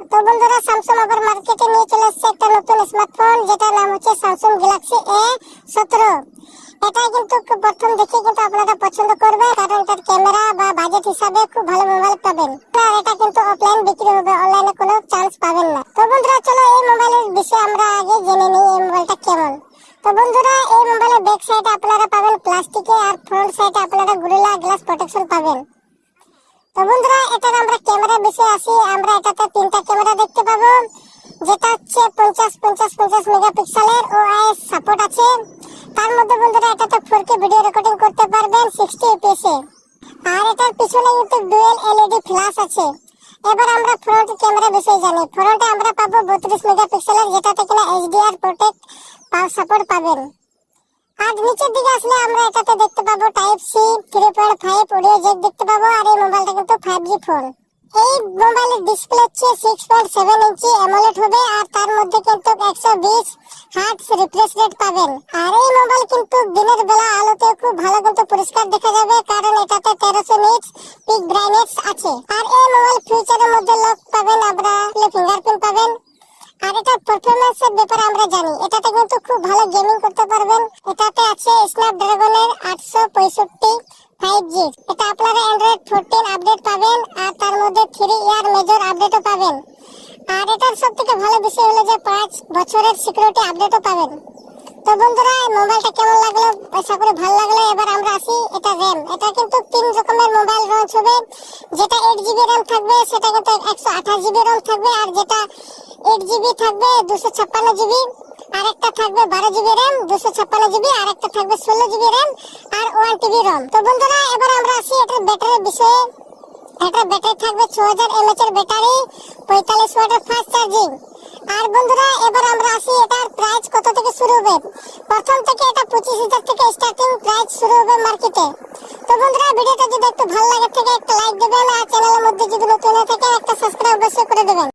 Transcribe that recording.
তো বন্ধুরা স্যামসাং আবার মার্কেটে নিয়ে চলে এসেছে একটা নতুন স্মার্টফোন যেটার নাম হচ্ছে স্যামসাং গ্যালাক্সি এ সতেরো। এটা কিন্তু প্রথম দেখে কিন্তু আপনারা পছন্দ করবে কারণ এটার ক্যামেরা বা বাজেট হিসাবে খুব ভালো মোবাইল পাবেন। আর এটা কিন্তু অফলাইন বিক্রি হবে অনলাইনে কোনো চান্স পাবেন না। তো বন্ধুরা, চলো এই মোবাইলের বিষয়ে আমরা আগে জেনে নিই এই মোবাইলটা কেমন। তো বন্ধুরা, এই মোবাইলের ব্যাক সাইডে আপনারা পাবেন প্লাস্টিকে আর ফ্রন্ট সাইডে আপনারা গুরিলা গ্লাস প্রোটেকশন পাবেন। তো বন্ধুরা, এটার আমরা ক্যামেরা বিষয়ে আসি আমরা এটাতে তিনটা ক্যামেরা দেখতে পাবো। যেটা হচ্ছে পঞ্চাশ পঞ্চাশ পঞ্চাশ মেগাপিক্সেলের ও আইএস সাপোর্ট আছে। তার মধ্যে বন্ধুরা, এটাতে ফোর কে ভিডিও রেকর্ডিং করতে পারবেন সিক্সটি এপিএস এ। আর এটার পিছনে কিন্তু ডুয়েল এলইডি ফ্ল্যাশ আছে। এবার আমরা ফ্রন্ট ক্যামেরা বিষয়ে জানি। ফ্রন্টে আমরা পাবো বত্রিশ মেগাপিক্সেলের, যেটাতে কিনা এইচডিআর প্রোটেক্ট সাপোর্ট পাবেন। আর নিচের দিকে আসলে আমরা এটাতে দেখতে পাবো type C three point five audio jack দেখতে পাবো, আর এই মোবাইলটা কিন্তু ফাইভ জি ফোন এই মোবাইলের ডিসপ্লে হচ্ছে six point seven inch AMOLED হবে, আর তার মধ্যে কিন্তু একশো বিশ হার্টস রিফ্রেশ রেট পাবেন। আর এই মোবাইল কিন্তু দিনের বেলা আলোতে খুব ভালো কিন্তু পরিষ্কার দেখা যাবে, কারণ এটাতে তেরোশো নিটস পিক ব্রাইটনেস আছে। আর এই মোবাইল ফিউচারের মধ্যে লক পাবেন আমরা ফিঙ্গারপ্রিন্ট পাবেন। আর এটা পারফরম্যান্স এর ব্যাপারে আমরা জানি। এটাতে কিন্তু খুব ভালো গেমিং করতে পারবেন। এটাতে আছে স্ন্যাপড্রাগনের আটশো পঁয়ষট্টি ফাইভ জি এটা আপনারা অ্যান্ড্রয়েড ফোরটিন আপডেট পাবেন আর তার মধ্যে থ্রি ইয়ার মেজর আপডেটও পাবেন। আর এটার সব থেকে ভালো বিষয় হলো যে পাঁচ বছরের সিকিউরিটি আপডেটও পাবেন। তো বন্ধুরা, এই মোবাইলটা কেমন লাগল? আশা করি ভালো লাগল। এবার আমরা আসি এটা র্যাম এটা কিন্তু তিন রকমের মোবাইল লঞ্চ হবে। যেটা এইট জিবি র্যাম থাকবে, সেটা কিন্তু একশো আঠাশ জিবি র্যাম থাকবে। আর যেটা এইট জিবি থাকবে দুশো ছাপ্পান্ন জিবি আর একটা থাকবে বারো জিবি র্যাম দুশো ছাপ্পান্ন জিবি আর একটা থাকবে ষোলো জিবি র্যাম আর ওয়ান টিবি রম তো বন্ধুরা, এবার আমরা আসি এটার ব্যাটারির বিষয়ে। এটার ব্যাটারি থাকবে ছ হাজার এমএচ এর ব্যাটারি, পঁয়তাল্লিশ ওয়াটের ফাস্ট চার্জিং আর বন্ধুরা, এবার আমরা আসি এটার প্রাইস কত থেকে শুরু হবে। প্রথম থেকে এটা পঁচিশ হাজার থেকে স্টার্টিং প্রাইস শুরু হবে মার্কেটে তো বন্ধুরা, ভিডিওটা যদি একটু ভালো লাগে, থেকে একটা লাইক দেবেন আর চ্যানেলের মধ্যে যদি নতুন হয়ে থাকে একটা সাবস্ক্রাইব অবশ্যই করে দেবেন।